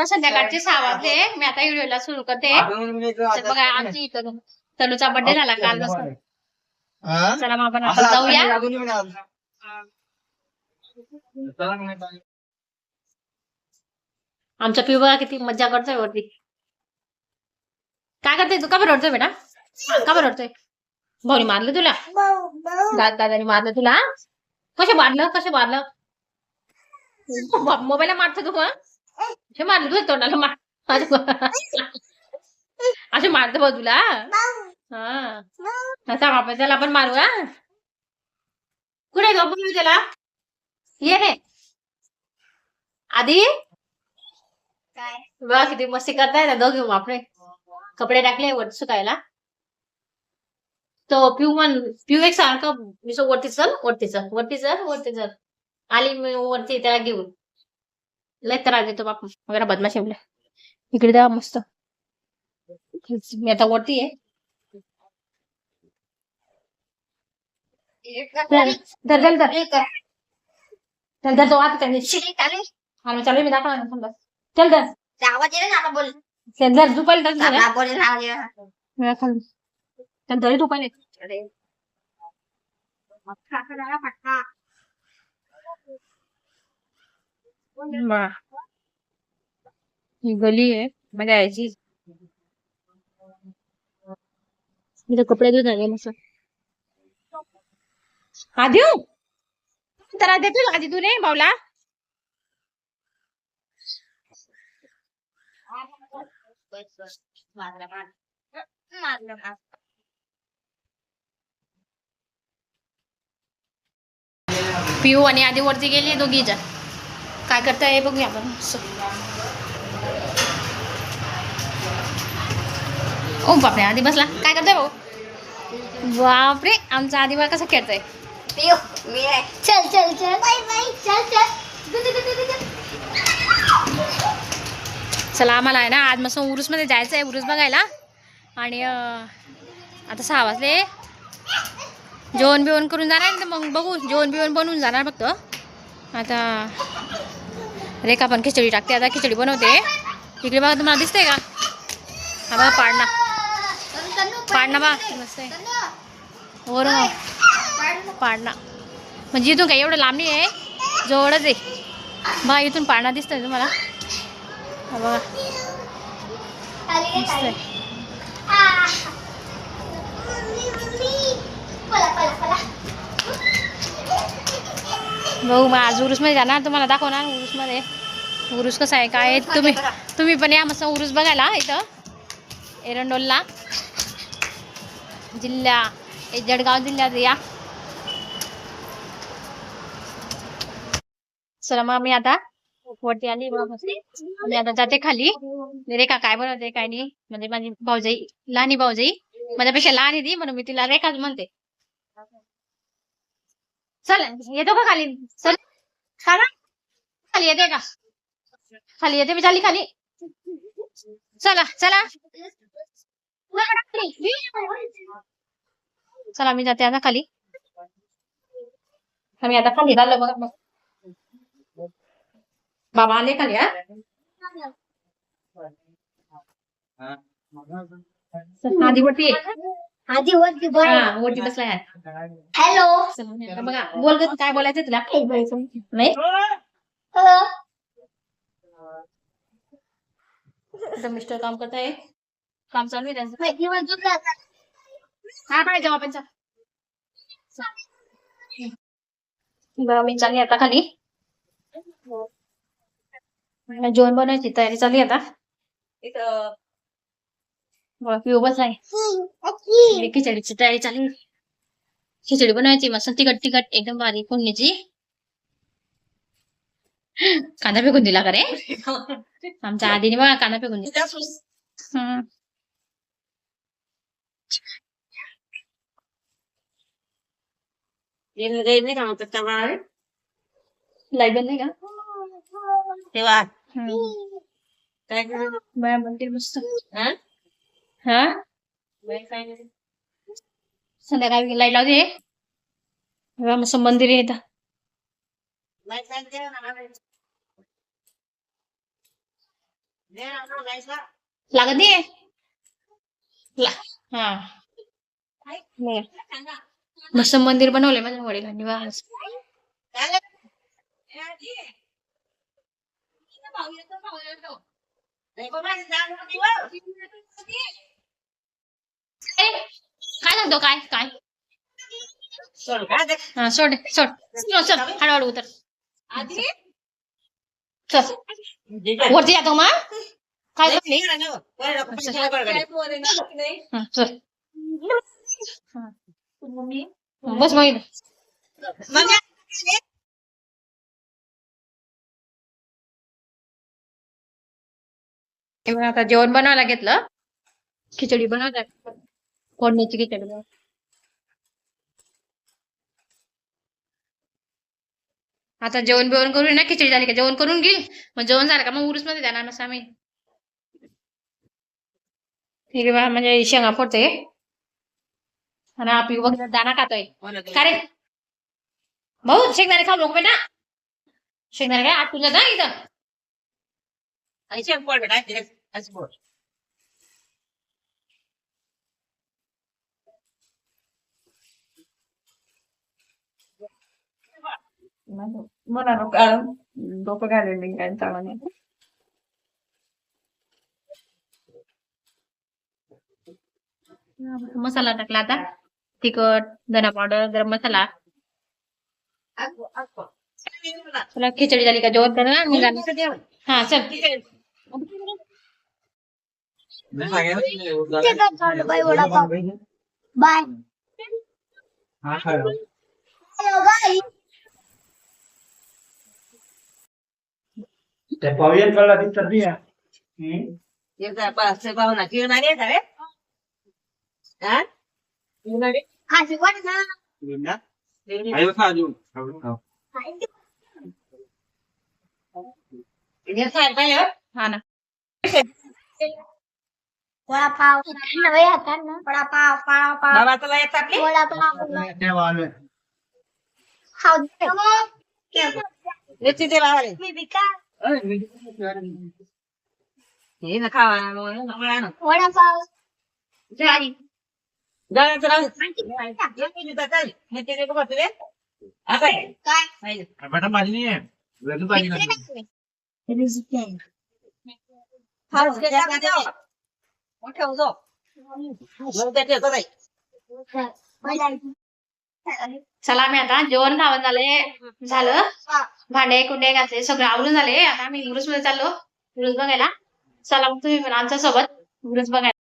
आता संध्याकाळचे सहा वाजले. मी आता व्हिडिओला सुरू करते. तर बघा आमची इथं तनुचा बर्थडे झाला काल मस्त चला मग आपण आता जाऊया. आमचा पिऊ बघा किती मज्जा करतोय वरती. काय करते तू? का बरं बेटा? का बरं रडतोय भाऊनी मारलं तुला? दादानी मारलं तुला? कसे मारलं? कसे मारलं? मोबाईलला मारतो तू मग? हे मारलं तुझ्या तोंडाला मार असे मारतो भाऊ तुला. हा. आता आपण त्याला आपण मारू हा. कुठे जाऊ त्याला. ये रे आधी? काय बघा किती मस्ती करताय ना दोघे आपले कपडे टाकले वरती सुकायला. तो पिऊ म्हण पिऊ एक सारखं मी सो वरती चल वरती चल वरती चल वरती चल. आली मी वरती त्याला घेऊन. लय त्रास देतो बाप. वगैरे बदमाश ठेवला इकडे द्या मस्त. मी आता वरती आहे. धर धर धर धर. धर तो आता त्यांनी हा मी चालू मी दाखवा समजा चल धर. आवाज येईल ना बोल. चल धर झोपायला धर आवाज खाली. चल धरी झोपायला पटका. बा ही गली आहे. मजा यायची. इथं कपडे धुत झाले मस्त. देऊ तर देतो आधी तू रे बावला पिऊ आणि आधी वरती गेली दोघी जा काय करताय? हे बघूया आपण. ओ बापरे आधी बसला. काय करताय भाऊ? बापरे आमचा आधी बघा कसं खेळतोय? पिऊ, मी आहे. चल चल चल. Bye bye. चल आम्हाला आहे ना आज मस्त उरूसमध्ये जायचं आहे उरूस बघायला. आणि आता सहा वाजले. जेवण बिवण करून जाणार तर मग बघू. जेवण बिवण बनवून जाणार फक्त. आता रेखा पण खिचडी टाकते. आता खिचडी बनवते. इकडे बघा तुम्हाला दिसतंय का? हा बघा पाडणा. पाडणा बा मस्त आहे. वरून पाडणा. म्हणजे इथून काय एवढं लांब नाही आहे जवळच आहे. बघा इथून पाडणा दिसतंय तुम्हाला. हा बघा. दिसतंय पला पला पला. भाऊ मग आज उरुसमध्ये जाणार तुम्हाला दाखवणार उरुसमध्ये उरुस कसं आहे काय तुम्ही तुम्ही पण या मस्त उरुस बघायला इथं. एरंडोलला. जिल्हा ए, जळगाव जिल्ह्यात या. चला मग मी आता वरती आली मी आता जाते खाली. रेखा काय बनवते काय नाही. म्हणजे माझी भाऊजाई लहानी भाऊजाई. माझ्यापेक्षा लहान आहे ती म्हणून मी तिला रेखाच म्हणते. चल येतो का खाली? चल. खाली येते का? खाली येते मी खाली. चला चला. चला मी जाते आता खाली. आम्ही आता खाली झालं बघा. मग बाबा आले खाली हा? आधी वरती. आधी वरती बघ. हा, वरती बसलाय. हा. हॅलो चला, मी आता बघा बोल ग, काय बोलायचं तुला? नाही हॅलो इथं मिस्टर काम करत आहे काम चालू आहे त्यांचं. माहिती वाजून जातात. हा पाहिजे जवाबांचा बरं मी चालली आता खाली. जेवण बनवायची तयारी चालू आहे आता. पिऊ बसलाय इकडे खिचडीची तयारी चालू आहे. खिचडी बनवायची मस्त तिखट तिखट एकदम बारीक फोडणीची. कांदा फेकून दिला का रे? आमच्या आधीने बघा कांदा फेकून दिला. लाइट नाही का तेव्हा. हम्म. काय करू? बाया मंदिर मस्त. हा? संध्याकाळी लाइट लावते बघा, मस्त मंदिर आहे लागत हा मस्त मंदिर बनवलंय माझ्या वडिलांनी वा काय काय सांगतो काय? काय? हा सोड सोड. सोड सोड. हळूहळू उतर. चल वरती जातो मग काय चल. बस मग आता जेवण बनवायला घेतलं. खिचडी बनवतात. फोडणीची खिचडी बनव. आता जेवण बिवण करून ना खिचडी झाली का जेवण करून घेईल मग जेवण झालं का मग उरूसमध्ये जाणार नसं आम्ही ठीक आहे बा म्हणजे शेंगा फोडते आणि आपली बघ दाना खातोय का रे भाऊ शेंगदाणे खाऊ नको बेटा शेंगदाणे काय आटून जात इथं मला डोकं घालेलं काय चालणार मसाला टाकला आता तिखट धना पावडर गरम मसाला तुला खिचडी झाली का जेवण कर ना मग जाणार. हा चल bye vada pav bye hello bye त्या पाहुयात कळला ती सर्दी आहे हम्म. खाशी वाट ना ना? आई बघा अजून. हो. हा. ना. वडापाव नवे हातात ना. वडापाव पाव पाव वडापाव तेव्हा आलोय. खाऊ दे. मी Ini nak kawan, nak kawan. Orang tahu. Jadi. Jangan terus. Jangan kita tadi. Nanti dia buka tulen. Apa? Kan. Apa nama ini? Lalu tadi. Rizki. Harus kerja kerja. Macam tu. Lalu tadi tu tadi. Baik. चला आम्ही आता जेवण खावण झाले? झालं भांडे कुंडे घासले सगळं आवरून झाले. आता आम्ही उरुसमध्ये चाललो. उरुस बघायला. चला मग तुम्ही पण आमच्यासोबत उरुस बघायला.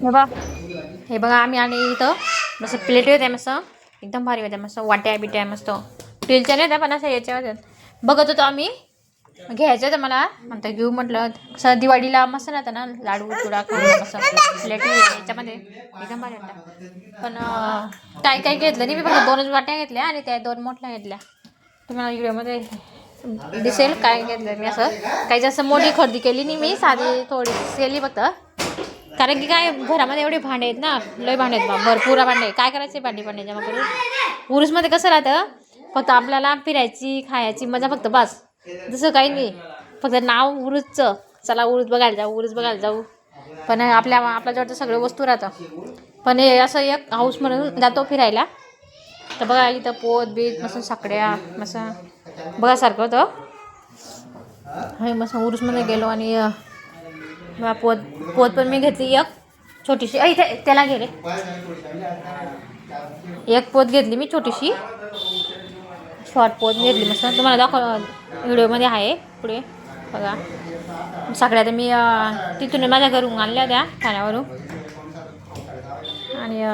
हे बघा हे बघा आम्ही आणि इथं मस्त प्लेट होत्या मस्त एकदम भारी होत्या मस्त वाट्या बिट्या मस्त. स्टीलच्या नाही होत्या पण असं याच्या होत्या बघत होतो आम्ही. घ्यायचं होतं मला. म्हणता घेऊ म्हटलं. असं दिवाळीला मस्त राहतं ना लाडू चुडा खाऊन मस्त प्लेट याच्यामध्ये एकदम भारी वाटतं. पण काय काय घेतलं नाही मी फक्त दोनच वाट्या घेतल्या आणि त्या दोन मोठ्या घेतल्या. तुम्हाला व्हिडिओमध्ये दिसेल काय घेतलं मी असं. काही जास्त मोठी खरेदी केली नाही मी साधी थोडी केली फक्त. कारण की काय घरामध्ये एवढे भांडे आहेत ना लय भांडे आहेत बा भरपूर भांडे आहे. काय करायचे भांडी भांडे जमा करून? उरूसमध्ये कसं राहतं फक्त आपल्याला फिरायची खायची मजा फक्त बस. जसं काही नाही. फक्त नाव उरूसचं चला उरूस बघायला जाऊ उरूस बघायला जाऊ. पण आपल्या आपल्याजवळ तर सगळे वस्तू राहतं पण हे असं एक हाऊस म्हणून जातो फिरायला. तर बघा इथं पोत बीत मस्त साकड्या मस्त बघासारखं होतं. हे मस्त उरूसमध्ये गेलो आणि बघा पोत पोत पण मी घेतली एक छोटीशी. इथे त्याला गेले एक पोत घेतली मी छोटीशी. शॉर्ट पोत घेतली मस्त. तुम्हाला दाखव व्हिडिओमध्ये आहे पुढे. बघा. सगळ्या तर मी तिथून माझ्या घरून आणल्या त्या ठाण्यावरून आणि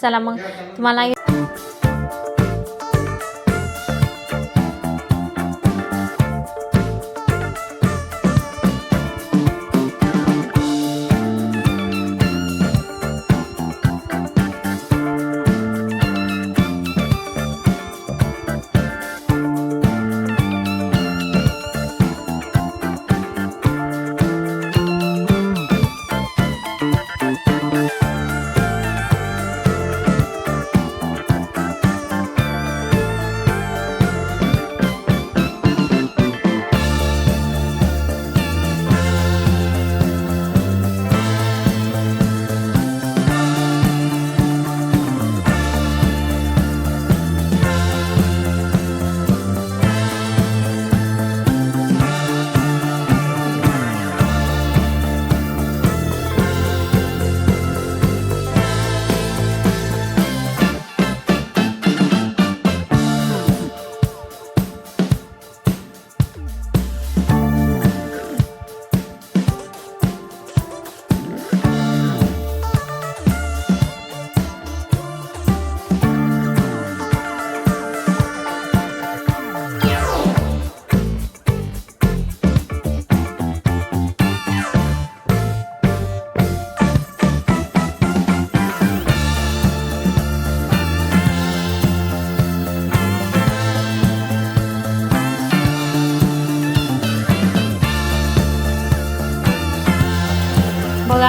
चला मग तुम्हाला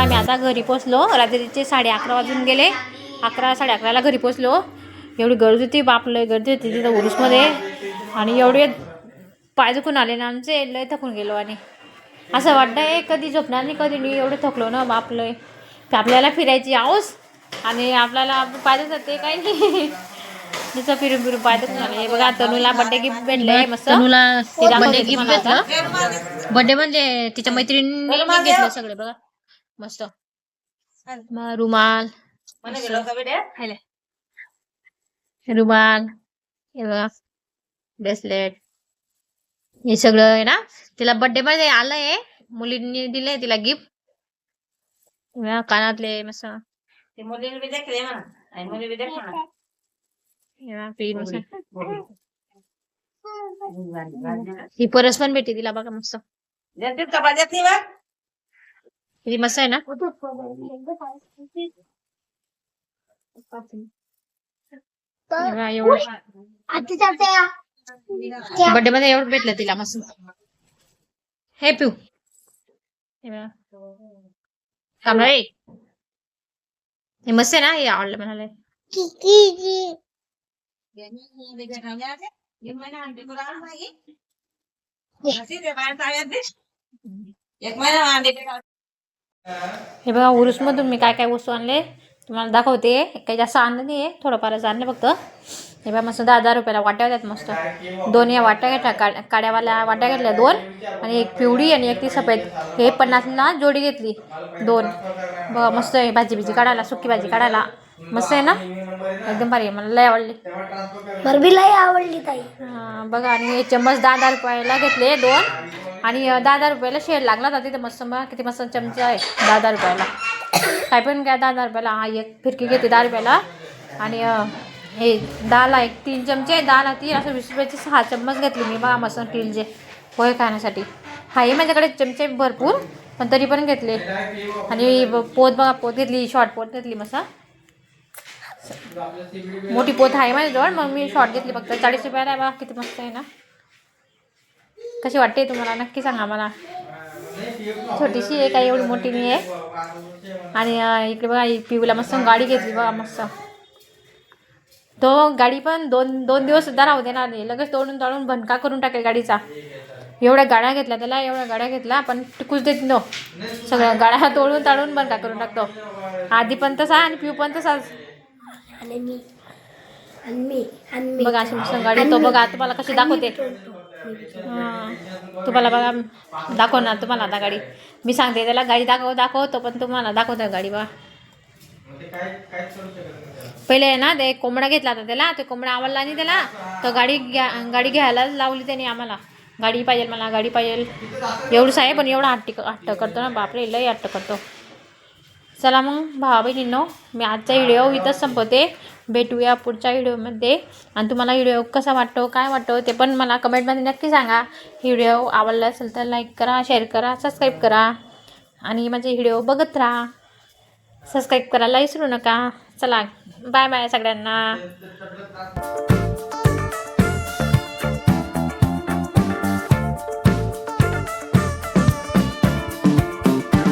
आम्ही आता घरी पोचलो. रात्रीचे साडे अकरा वाजून गेले. अकरा साडे अकराला घरी पोचलो. एवढी गर्दी होती बापलं गर्दी होती तिथं उरुसमध्ये आणि एवढे पाय दुखून आले ना आमचे लय थकून गेलो आणि असं वाटतंय कधी झोपणार नाही कधी? नाही एवढं थकलो ना बापलं तर आपल्याला फिरायची आऊस. आणि आपल्याला पाय दुखत ते काही नाही. तिचं फिरून फिरून पाय दुखून आले. हे बघा तनुला बड्डे गिफ्ट भेटलंय मस्त. तनुला बड्डे गिफ्ट भेटलं? बड्डे म्हणजे तिच्या मैत्रिणींनी घेतलं सगळे बघा. मस्त. रुमाल. रुमाल हे बघा ब्रेसलेट हे सगळं आहे ना? तिला बर्थडे मध्ये आलंय. मुलींनी दिलंय तिला गिफ्ट कानातले मस्त. हे. ही परस पण भेटली तिला बघा मस्त. किती मस्त आहे ना एवढं बर्थडे मध्ये एवढं भेटलं तिला मस्त हे पिऊ हे बघा. थांब रे. हे मस्त आहे ना हे आवडलं म्हणाले किती हे बघा उरुस मधून मी काय काय वस्तू आणले तुम्हाला दाखवते. काही जास्त आणलं नाही थोडंफारच आणलं फक्त. हे बघा मस्त दहा दहा रुपयाला वाट्या होत्यात मस्त. दोन या वाट्या घेतल्या काड्या काड्यावाल्या वाट्या घेतल्या दोन. आणि एक पिवळी आणि एक ती सफेद. हे पन्नासला जोडी घेतली दोन. बघा मस्त आहे भाजी बिजी काढायला सुकी भाजी काढायला. मस्त आहे ना? एकदम भारी आहे मला लय आवडली. बरबीलाही आवडली ताई. बघा आणि हे चम्मच दहा दहा रुपयाला घेतले दोन. आणि दहा दहा रुपयाला शेड लागला होता तिथं मस्त मग किती मस्त चमचा आहे दहा दहा रुपयाला. काय पण काय दहा दहा रुपयाला. हा एक फिरकी घेते दहा रुपयाला. आणि हे दहाला एक तीन चमचे दहाला तीन असं वीस रुपयाचे सहा चम्मच घेतली मी बघा मस्त स्टीलचे पोहे खाण्यासाठी. आहे माझ्याकडे चमचे भरपूर पण तरी पण घेतले. आणि पोत बघा पोत घेतली शॉर्ट पोत घेतली मस्त. मोठी पोत आहे माझ्याजवळ मग मी शॉर्ट घेतली फक्त. चाळीस रुपयाला आहे बघा किती मस्त आहे ना. कशी वाटते तुम्हाला? नक्की सांगा मला. छोटीशी आहे काही एवढी मोठी नाही आहे. आणि इकडे बघा पिऊला मस्त गाडी घेतली बघा मस्त. तो गाडी पण दोन दोन दिवस सुद्धा राहू देणार नाही. लगेच तोडून तोडून भनका करून टाकेल गाडीचा. एवढ्या गाड्या घेतल्या त्याला एवढ्या गाड्या घेतल्या पण टिकूच देत नो सगळ्या गाड्या तोडून ताडून बंद करून टाकतो. आधी पण तसा आणि पिऊ पण तसाच. आणि मी आणि मी आणि मी. बघा अशी गाडी तो बघा तुम्हाला कशी दाखवते. तुम्हाला बघा दाखव ना तुम्हाला आता गाडी. मी सांगते त्याला गाडी दाखव दाखव तो पण तुम्हाला दाखवतो गाडी बा पहिले आहे ना ते कोंबडा घेतला होता त्याला ते कोंबडा आवडला नाही त्याला. तर गाडी घ्या गाडी घ्यायला लावली त्याने आम्हाला. गाडी पाहिजे मला गाडी पाहिजे. एवढंच आहे पण एवढा हट्टी हट्ट करतो ना बापरे लई हट्ट करतो. चला मग भावा बहिणींनो मी आजचा व्हिडिओ इथंच संपवते. भेटूया पुढच्या व्हिडिओमध्ये. आणि तुम्हाला व्हिडिओ कसा वाटतो काय वाटतो ते पण मला कमेंटमध्ये नक्की सांगा. व्हिडिओ आवडला असेल तर लाईक करा शेअर करा सबस्क्राईब करा. आणि माझे व्हिडिओ बघत राहा. सबस्क्राईब करायला विसरू नका. चला बाय बाय सगळ्यांना.